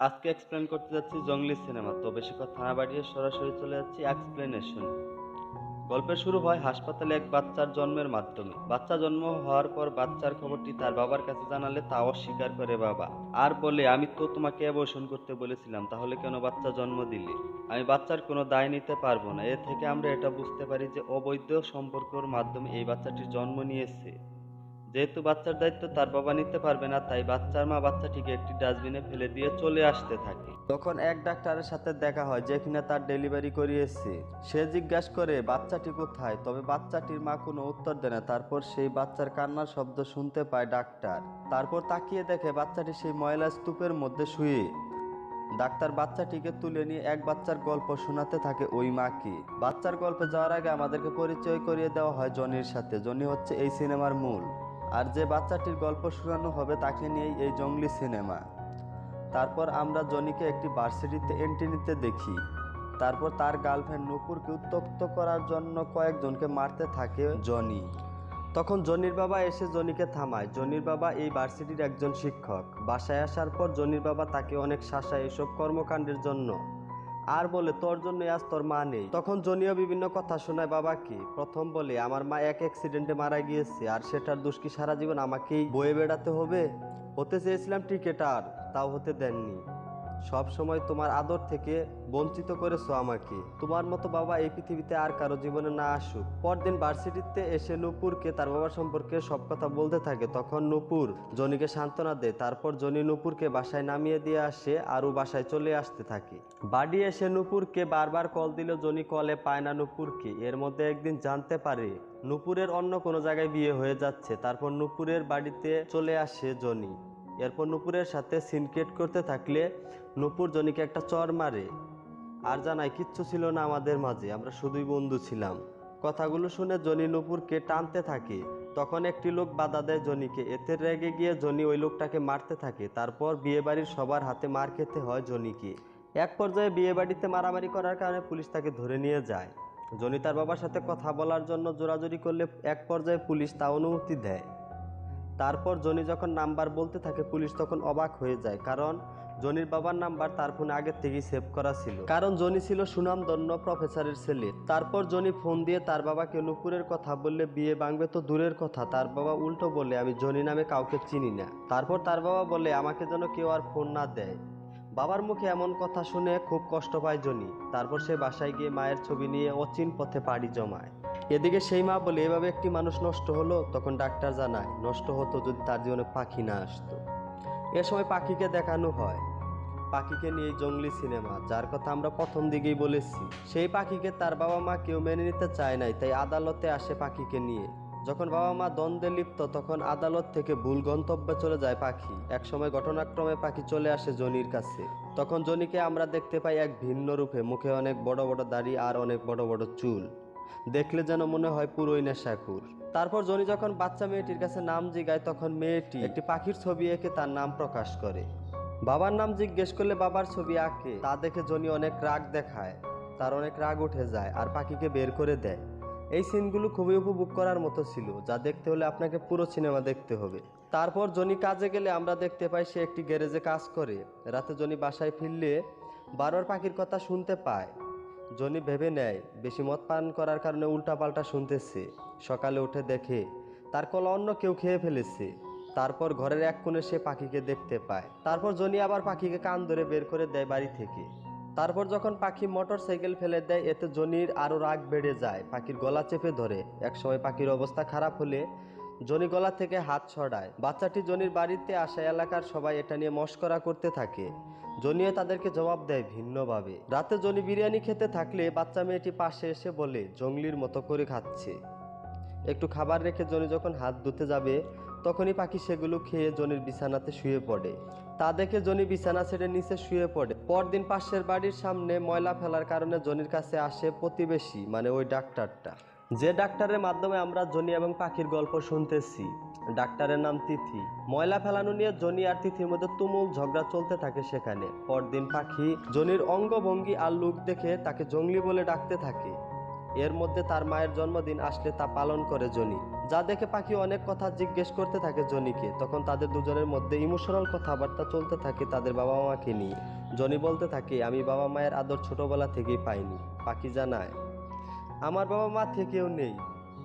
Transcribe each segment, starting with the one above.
আজকে এক্সপ্লেন করতে যাচ্ছি জঙ্গলি সিনেমা তো বেশি কথা না বাড়িয়ে সরাসরি চলে যাচ্ছি এক্সপ্লেনেশন গল্পের শুরু হয় হাসপাতালে এক বাচ্চার জন্মের মাধ্যমে। বাচ্চা জন্ম হওয়ার পর বাচ্চার খবরটি তার বাবার কাছে জানালে তা অস্বীকার করে বাবা। আর বলে, আমি তো তোমাকে অ্যাবর্শন করতে বলেছিলাম, তাহলে কেন বাচ্চা জন্ম দিলে? আমি বাচ্চার কোনো দায় নিতে পারব না। এ থেকে আমরা এটা বুঝতে পারি যে অবৈধ সম্পর্কর মাধ্যমে এই বাচ্চাটির জন্ম নিয়েছে। যেহেতু বাচ্চার দায়িত্ব তার বাবা নিতে পারবে না, তাই বাচ্চার মা বাচ্চাটিকে একটি ডাস্টবিনে ফেলে দিয়ে চলে আসতে থাকে। তখন এক ডাক্তারের সাথে দেখা হয় যে কিনা তার ডেলিভারি করিয়েছে সে জিজ্ঞাসা করে, বাচ্চাটি কোথায়? তবে বাচ্চাটির মা কোনো উত্তর দেয় না। তারপর সেই বাচ্চার কান্নার শব্দ শুনতে পায় ডাক্তার। তারপর তাকিয়ে দেখে বাচ্চাটি সেই ময়লা স্তূপের মধ্যে শুয়ে। ডাক্তার বাচ্চাটিকে তুলে নিয়ে এক বাচ্চার গল্প শোনাতে থাকে ওই মাকে। বাচ্চার গল্পে যাওয়ার আগে আমাদেরকে পরিচয় করিয়ে দেওয়া হয় জনির সাথে। জনি হচ্ছে এই সিনেমার মূল। আর যে বাচ্চাটির গল্প শোনানো হবে তাকে নিয়েই এই জঙ্গলি সিনেমা। তারপর আমরা জনিকে একটি ভার্সিটিতে এন্ট্রি নিতে দেখি। তারপর তার গার্লফ্রেন্ড নূপুরকে উত্তক্ত করার জন্য কয়েকজনকে মারতে থাকে জনি। তখন জনির বাবা এসে জনিকে থামায়। জনির বাবা এই ভার্সিটির একজন শিক্ষক। বাসায় আসার পর জনির বাবা তাকে অনেক শাসায় এসব কর্মকাণ্ডের জন্য আর বলে, তোর জন্য আজ তোর মা নেই। তখন জনিও বিভিন্ন কথা শোনায় বাবাকে প্রথম বলে, আমার মা এক অ্যাক্সিডেন্টে মারা গিয়েছে, আর সেটার দুষ্কি সারা জীবন আমাকেই বয়ে বেড়াতে হবে? হতে চেয়েছিলাম ক্রিকেটার তাও হতে দেননি। সব সময় তোমার আদর থেকে বঞ্চিত করেছ আমাকে। তোমার মতো বাবা এই পৃথিবীতে আর কারও জীবনে না আসুক। পরদিন ভার্সিটিতে এসে নূপুরকে তার বাবার সম্পর্কে সব কথা বলতে থাকে। তখন নূপুর জনিকে সান্ত্বনা দেয়। তারপর জনি নূপুরকে বাসায় নামিয়ে দিয়ে আসে আর ও বাসায় চলে আসতে থাকে। বাড়ি এসে নূপুরকে বারবার কল দিল জনি কলে পায় না নূপুরকে। এর মধ্যে একদিন জানতে পারে, নূপুরের অন্য কোনো জায়গায় বিয়ে হয়ে যাচ্ছে। তারপর নূপুরের বাড়িতে চলে আসে জনি। এরপর নূপুরের সাথে সিনকেট করতে থাকলে নূপুর জনিকে একটা চর মারে। আর জানাই, কিচ্ছু ছিল না আমাদের মাঝে, আমরা শুধুই বন্ধু ছিলাম। কথাগুলো শুনে জনি নূপুরকে টানতে থাকে। তখন একটি লোক বাধা দেয় জনিকে। এতে রেগে গিয়ে জনি ওই লোকটাকে মারতে থাকে। তারপর বিয়েবাড়ির সবার হাতে মার খেতে হয় জনিকে। এক পর্যায়ে বিয়েবাড়িতে মারামারি করার কারণে পুলিশ তাকে ধরে নিয়ে যায়। জনি তার বাবার সাথে কথা বলার জন্য জোরাজুরি করলে এক পর্যায়ে পুলিশ তা অনুমতি দেয়। তারপর জনি যখন নাম্বার বলতে থাকে, পুলিশ তখন অবাক হয়ে যায়। কারণ জনির বাবার নাম্বার তার ফোনে আগের থেকেই সেভ করা ছিল। কারণ জনি ছিল সুনামধন্য প্রফেসরের ছেলে। তারপর জনি ফোন দিয়ে তার বাবাকে নুপুরের কথা বললে, বিয়ে ভাঙবে তো দূরের কথা। তার বাবা উল্টো বলে, আমি জনি নামে কাউকে চিনি না। তারপর তার বাবা বলে, আমাকে যেন কেউ আর ফোন না দেয়। বাবার মুখে এমন কথা শুনে খুব কষ্ট পায় জনি। তারপর সে বাসায় গিয়ে মায়ের ছবি নিয়ে অচিন পথে পাড়ি জমায়। এদিকে সেই মা বলে, এভাবে একটি মানুষ নষ্ট হলো? তখন ডাক্তার জানায়, নষ্ট হতো যদি তার জীবনে পাখি না আসতো। এ সময় পাখিকে দেখানো হয়। পাখিকে নিয়ে জঙ্গলি সিনেমা, যার কথা আমরা প্রথম দিকেই বলেছি। সেই পাখিকে তার বাবা মা কেউ মেনে নিতে চায় নাই, তাই আদালতে আসে পাখিকে নিয়ে। যখন বাবা মা দ্বন্দ্বে লিপ্ত, তখন আদালত থেকে ভুল গন্তব্যে চলে যায় পাখি। একসময় ঘটনাক্রমে পাখি চলে আসে জনির কাছে। তখন জনিকে আমরা দেখতে পাই এক ভিন্ন রূপে, মুখে অনেক বড় বড় দাড়ি আর অনেক বড় বড় চুল। দেখলে যেন মনে হয় পুরোই নেশাকুর তারপর জনি যখন বাচ্চা মেয়েটির কাছে নাম জিগায়, তখন মেয়েটি একটি পাখির ছবি এঁকে তার নাম প্রকাশ করে। বাবার নাম জিজ্ঞেস করলে বাবার ছবি আঁকে, তা দেখে জনি অনেক রাগ দেখায়। তার অনেক রাগ উঠে যায় আর পাখিকে বের করে দেয়। এই সিনগুলো খুবই উপভোগ করার মতো ছিল, যা দেখতে হলে আপনাকে পুরো সিনেমা দেখতে হবে। তারপর জনি কাজে গেলে আমরা দেখতে পাই সে একটি গ্যারেজে কাজ করে। রাতে জনি বাসায় ফিরলে বারবার পাখির কথা শুনতে পায়। জনি ভেবে নেয়, বেশি মদ পান করার কারণে উল্টাপাল্টা শুনতেছে। সকালে উঠে দেখে, তার কলা অন্য কেউ খেয়ে ফেলেছে। তারপর ঘরের এক কোণে সে পাখিকে দেখতে পায়। তারপর জনি আবার পাখিকে কান ধরে বের করে দেয় বাড়ি থেকে। তারপর যখন পাখি মোটর সাইকেল ফেলে দেয়, এতে জনির আরও রাগ বেড়ে যায়। পাখির গলা চেপে ধরে। একসময় পাখির অবস্থা খারাপ হলে জনি গলা থেকে হাত ছড়ায়। বাচ্চাটি জনির বাড়িতে আসা এলাকার সবাই এটা নিয়ে মস্করা করতে থাকে। জনিও তাদেরকে জবাব দেয় ভিন্নভাবে। রাতে জনি বিরিয়ানি খেতে থাকলে বাচ্চা মেয়েটি পাশে এসে বলে জঙ্গলির মতো করে খাচ্ছে। একটু খাবার রেখে জনি যখন হাত ধুতে যাবে, তখনই পাখি সেগুলো খেয়ে জনির বিছানাতে শুয়ে পড়ে। তা দেখে জনি বিছানা ছেড়ে নিচে শুয়ে পড়ে। পরদিন পাশের বাড়ির সামনে ময়লা ফেলার কারণে জনির কাছে আসে প্রতিবেশী মানে ওই ডাক্তারটা। যে ডাক্তারের মাধ্যমে আমরা জনি এবং পাখির গল্প শুনতেছি, ডাক্তারের নাম তিথি। ময়লা ফেলানো নিয়ে জনি আর তিথির মধ্যে তুমুল ঝগড়া চলতে থাকে সেখানে। পরদিন পাখি জনির অঙ্গভঙ্গি আর লুক দেখে তাকে জঙ্গলি বলে ডাকতে থাকে। এর মধ্যে তার মায়ের জন্মদিন আসলে তা পালন করে জনি। যা দেখে পাখি অনেক কথা জিজ্ঞেস করতে থাকে জনিকে। তখন তাদের দুজনের মধ্যে ইমোশনাল কথাবার্তা চলতে থাকে তাদের বাবা মাকে নিয়ে। জনি বলতে থাকে, আমি বাবা মায়ের আদর ছোটবেলা থেকেই পাইনি। পাখি জানায় আমার বাবা মা থেকেও নেই।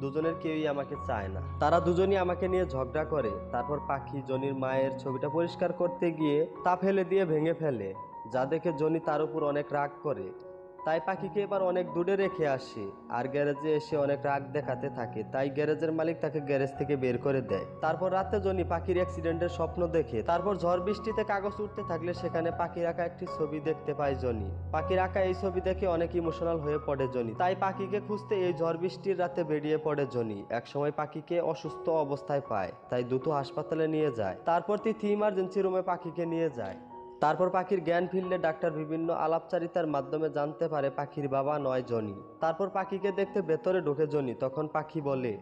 দুজনের কেউই আমাকে চায় না। তারা দুজনই আমাকে নিয়ে ঝগড়া করে। তারপর পাখি জনির মায়ের ছবিটা পরিষ্কার করতে গিয়ে তা ফেলে দিয়ে ভেঙে ফেলে। যা দেখে জনি তার উপর অনেক রাগ করে। তাই পাখিকে এবার অনেক দূরে রেখে আসে। আর গ্যারেজে এসে অনেক রাগ দেখাতে থাকে, তাই গ্যারেজের মালিক তাকে গ্যারেজ থেকে বের করে দেয়। তারপর রাতে জনি পাখির অ্যাক্সিডেন্টের স্বপ্ন দেখে, তারপর ঝড় বৃষ্টিতে কাগজ উঠতে থাকলে সেখানে পাখির আঁকা একটি ছবি দেখতে পায় জনি। পাখির আঁকা এই ছবি দেখে অনেক ইমোশনাল হয়ে পড়ে জনি, তাই পাখিকে খুঁজতে এই ঝড় বৃষ্টির রাতে বেরিয়ে পড়ে জনি। একসময় পাখিকে অসুস্থ অবস্থায় পায়, তাই দ্রুত হাসপাতালে নিয়ে যায়। তারপর তিথি ইমার্জেন্সি রুমে পাখিকে নিয়ে যায়। তারপর পাখির জ্ঞান ফিরলে ডাক্তার বিভিন্ন আলাপচারিতার মাধ্যমে জানতে পারে পাখির বাবা নয় জনি। তারপর পাখিকে দেখতে ভেতরে ঢুকে জনি, তখন পাখি বলে,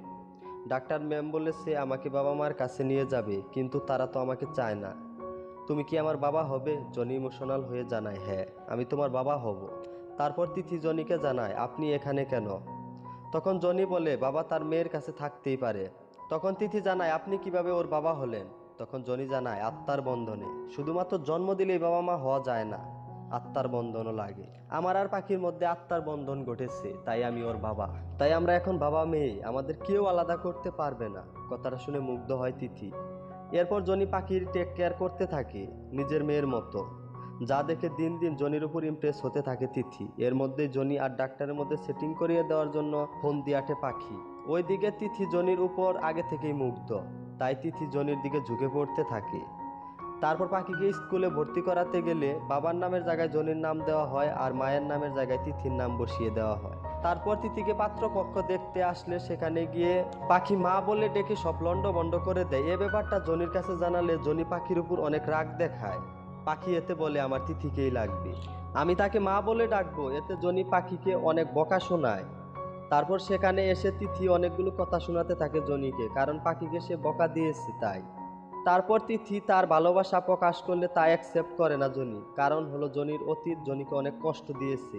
ডাক্তার ম্যাম বলে সে আমাকে বাবা মার কাছে নিয়ে যাবে, কিন্তু তারা তো আমাকে চায় না। তুমি কি আমার বাবা হবে? জনি ইমোশনাল হয়ে জানায় হ্যাঁ আমি তোমার বাবা হব। তারপর তিথি জনিকে জানায়, আপনি এখানে কেন? তখন জনি বলে, বাবা তার মেয়ের কাছে থাকতেই পারে। তখন তিথি জানায়, আপনি কীভাবে ওর বাবা হলেন? তখন জনি জানায়, আত্মার বন্ধনে। শুধুমাত্র জন্ম দিলেই বাবা মা হওয়া যায় না। আত্মার বন্ধনও লাগে। আমার আর পাখির মধ্যে আত্মার বন্ধন ঘটেছে, তাই আমি ওর বাবা। তাই আমরা এখন বাবা মেয়ে। আমাদের কেউ আলাদা করতে পারবে না। কথাটা শুনে মুগ্ধ হয় তিথি। এরপর জনি পাখির টেক কেয়ার করতে থাকে, নিজের মেয়ের মতো। যা দেখে দিন দিন জনির উপর ইমপ্রেস হতে থাকে তিথি। এর মধ্যে জনি আর ডাক্তারের মধ্যে সেটিং করিয়ে দেওয়ার জন্য ফোন দিয়ে আটে পাখি। ওইদিকে তিথি জনির উপর আগে থেকেই মুগ্ধ। তাই তিথি জনির দিকে ঝুঁকে পড়তে থাকে। তারপর পাখিকে স্কুলে ভর্তি করাতে গেলে বাবার নামের জায়গায় জনির নাম দেওয়া হয় আর মায়ের নামের জায়গায় তিথির নাম বসিয়ে দেওয়া হয়। তারপর তিথিকে পাত্রপক্ষ দেখতে আসলে সেখানে গিয়ে পাখি মা বলে ডেকে সব লন্ড বন্ড করে দেয়। এ ব্যাপারটা জনির কাছে জানালে জনি পাখির উপর অনেক রাগ দেখায়। পাখি এতে বলে, আমার তিথিকেই লাগবে। আমি তাকে মা বলে ডাকবো, এতে জনি পাখিকে অনেক বকা শোনায়। তারপর সেখানে এসে তিথি অনেকগুলো কথা শোনাতে থাকে জনিকে, কারণ পাখিকে সে বকা দিয়েছে তাই। তারপর তিথি তার ভালোবাসা প্রকাশ করলে তা অ্যাকসেপ্ট করে না জনি, কারণ হলো জনির অতীত জনিকে অনেক কষ্ট দিয়েছে,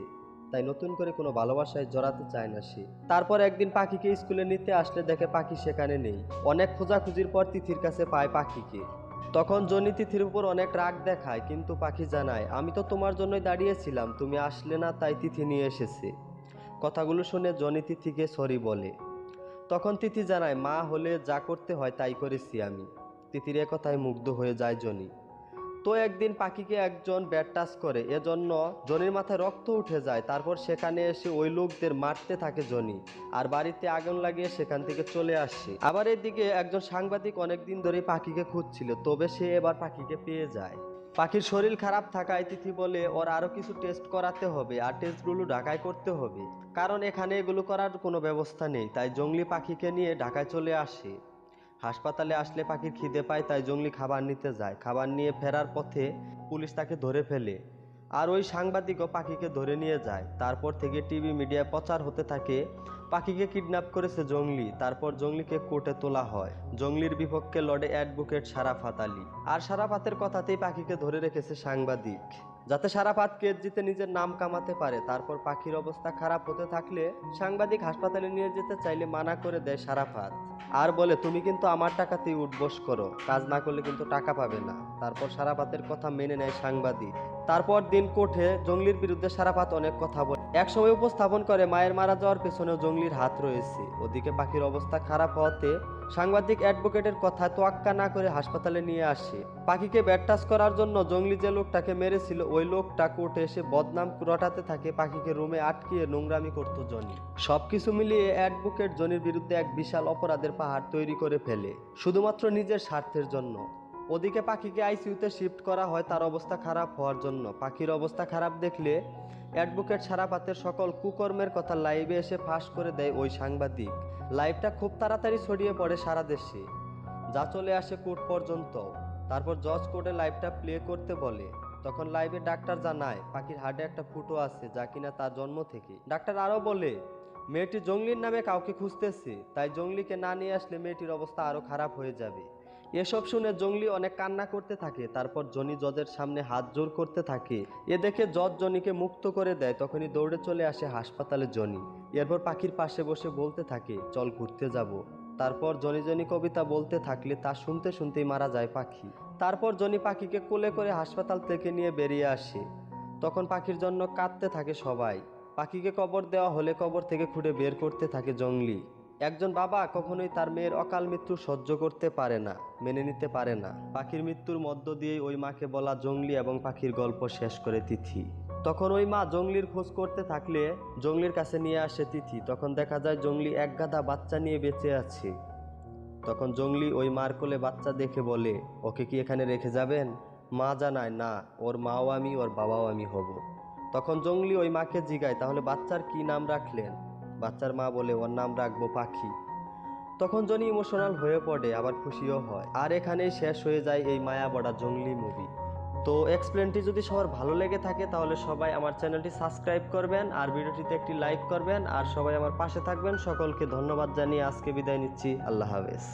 তাই নতুন করে কোনো ভালোবাসায় জড়াতে চায় না সে। তারপর একদিন পাখিকে স্কুলে নিতে আসলে দেখে পাখি সেখানে নেই। অনেক খোঁজাখুঁজির পর তিথির কাছে পায় পাখিকে। তখন জনি তিথির উপর অনেক রাগ দেখায়, কিন্তু পাখি জানায়, আমি তো তোমার জন্যই দাঁড়িয়েছিলাম, তুমি আসলে না তাই তিথি নিয়ে এসেছে। কথাগুলো শুনে জনি তিথিকে সরি বলে। তখন তিথি জানায়, মা হলে যা করতে হয় তাই করেছি আমি। তিথির কথায় মুগ্ধ হয়ে যায় জনি। তো একদিন পাখিকে একজন ব্যাট টাচ করে, এজন্য জনির মাথায় রক্ত উঠে যায়। তারপর সেখানে এসে ওই লোকদের মারতে থাকে জনি, আর বাড়িতে আগুন লাগিয়ে সেখান থেকে চলে আসে। আবার এদিকে একজন সাংবাদিক অনেকদিন ধরে পাখিকে খুঁজছিল, তবে সে এবার পাখিকে পেয়ে যায়। পাখির শরীর খারাপ থাকায় তিথি বলে ওর আরও কিছু টেস্ট করাতে হবে আর টেস্টগুলো ঢাকায় করতে হবে। কারণ এখানে এগুলো করার কোনো ব্যবস্থা নেই, তাই জঙ্গলি পাখিকে নিয়ে ঢাকায় চলে আসে। হাসপাতালে আসলে পাখির খিদে পায়, তাই জঙ্গলি খাবার নিতে যায়। খাবার নিয়ে ফেরার পথে পুলিশ তাকে ধরে ফেলে। আর ওই সাংবাদিকও পাখিকে ধরে নিয়ে যায়। তারপর থেকে টিভি মিডিয়ায় প্রচার হতে থাকে, পাখিকে কিডন্যাপ করেছে জঙ্গলি, তারপর জঙ্গলিকে কোর্টে তোলা হয়। জঙ্গলির বিপক্ষে লড়ে অ্যাডভোকেট সারাফাত আলী। আর সারাফাতের কথাতেই পাখিকে ধরে রেখেছে সাংবাদিক। যাতে সারা পাত কেজিতে নিজের নাম কামাতে পারে। তারপর পাখির অবস্থা খারাপ হতে থাকলে সাংবাদিক হাসপাতালে নিয়ে যেতে চাইলে মানা করে দেয় সারাফাত আর বলে, তুমি কিন্তু আমার টাকাতেই উঠবস করো। কাজ না করলে কিন্তু টাকা পাবে না। তারপর সারাফাতের কথা মেনে নেয় সাংবাদিক। তারপর দিন কোঠে জঙ্গলির বিরুদ্ধে সারাফাত অনেক কথা বলে। একসময় উপস্থাপন করে, মায়ের মারা যাওয়ার পেছনেও জঙ্গলির হাত রয়েছে। ওদিকে পাখির অবস্থা খারাপ হওয়াতে সাংবাদিক অ্যাডভোকেটের কথা তোয়াক্কা না করে হাসপাতালে নিয়ে আসে। পাখিকে ব্যাট টাচ করার জন্য জঙ্গলি যে লোকটাকে মেরেছিল, ওই লোকটা কোর্টে এসে বদনাম রটাতে থাকে, পাখিকে রুমে আটকিয়ে নোংরামি করত জনি। সবকিছু মিলিয়ে অ্যাডভোকেট জনির বিরুদ্ধে এক বিশাল অপরাধের পাহাড় তৈরি করে ফেলে, শুধুমাত্র নিজের স্বার্থের জন্য। ওদিকে পাখিকে আইসিইউতে শিফট করা হয়, তার অবস্থা খারাপ হওয়ার জন্য। পাখির অবস্থা খারাপ দেখলে অ্যাডভোকেট সারাপাতের সকল কুকর্মের কথা লাইভে এসে ফাঁস করে দেয় ওই সাংবাদিক। লাইভটা খুব তাড়াতাড়ি ছড়িয়ে পড়ে সারা দেশে। যা চলে আসে কোর্ট পর্যন্ত। তারপর জজ কোর্টে লাইভটা প্লে করতে বলে। তখন লাইভে ডাক্তার জানায়, পাখির হার্টে একটা ফুটো আছে যা কিনা তার জন্ম থেকে। ডাক্তার আরও বলে, মেয়েটি জঙ্গলির নামে কাউকে খুঁজতেছে, তাই জঙ্গলিকে না নিয়ে আসলে মেয়েটির অবস্থা আরও খারাপ হয়ে যাবে। এসব শুনে জঙ্গলি অনেক কান্না করতে থাকে, তারপর জনি জজের সামনে হাত জোর করতে থাকে। এ দেখে জজ জনিকে মুক্ত করে দেয়, তখনই দৌড়ে চলে আসে হাসপাতালে জনি। এরপর পাখির পাশে বসে বলতে থাকে, চল ঘুরতে যাব। তারপর জনি জনি কবিতা বলতে থাকলে তা শুনতে শুনতেই মারা যায় পাখি। তারপর জনি পাখিকে কোলে করে হাসপাতাল থেকে নিয়ে বেরিয়ে আসে। তখন পাখির জন্য কাঁদতে থাকে সবাই। পাখিকে কবর দেওয়া হলে কবর থেকে খুঁড়ে বের করতে থাকে জঙ্গলি। একজন বাবা কখনোই তার মেয়ের অকাল মৃত্যু সহ্য করতে পারে না, মেনে নিতে পারে না। পাখির মৃত্যুর মধ্য দিয়েই ওই মাকে বলা জঙ্গলি এবং পাখির গল্প শেষ করে তিথি। তখন ওই মা জঙ্গলির খোঁজ করতে থাকলে জঙ্গলির কাছে নিয়ে আসে তিথি। তখন দেখা যায় জঙ্গলি এক গাদা বাচ্চা নিয়ে বেঁচে আছে। তখন জঙ্গলি ওই মার কোলে বাচ্চা দেখে বলে, ওকে কি এখানে রেখে যাবেন? মা জানায়, না, ওর মাও আমি, ওর বাবাও আমি হব। তখন জঙ্গলি ওই মাকে জিগায়, তাহলে বাচ্চার কি নাম রাখলেন? বাচ্চার মা বলে ওর নাম রাখব পাখি। তখন জনি ইমোশনাল হয়ে পড়ে, আবার খুশিও হয়। আর এখানেই শেষ হয়ে যায় এই মায়া বড়া জঙ্গলি মুভি তো এক্সপ্লেনটি যদি সবার ভালো লেগে থাকে, তাহলে সবাই আমার চ্যানেলটি সাবস্ক্রাইব করবেন, আর ভিডিওটিতে একটি লাইক করবেন, আর সবাই আমার পাশে থাকবেন। সকলকে ধন্যবাদ জানিয়ে আজকে বিদায় নিচ্ছি। আল্লাহ হাফেজ।